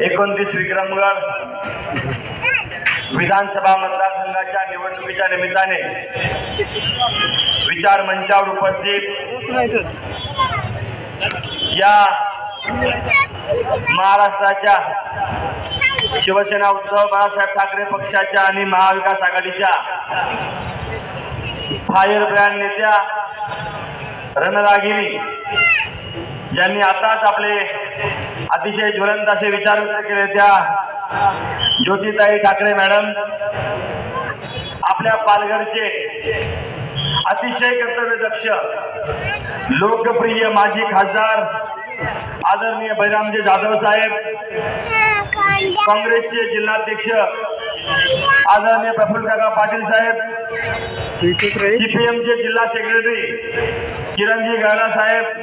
एकोणतीस विक्रमगड विधानसभा मतदारसंघाच्या निवडणुकीच्या निमित्ताने विचार मंचावर उपस्थित या महाराष्ट्राच्या शिवसेना उद्धव बाळासाहेब ठाकरे पक्षाच्या आणि महाविकास आघाडीच्या फायर ब्रँड नेत्या रणरागिनी ज्यांनी आताच आपले अतिशय ज्वलंत असे विचार व्यक्त केले त्या ज्योतिताई ठाकरे मॅडम आपल्या पालघरचे अतिशय कर्तव्यदक्ष लोकप्रिय माजी खासदार आदरणीय बळीरामजी जाधव साहेब काँग्रेसचे जिल्हाध्यक्ष आदरणीय प्रफुल्ल काका पाटील साहेब सीपीएमचे जिल्हा सेक्रेटरी किरणजी गाडा साहेब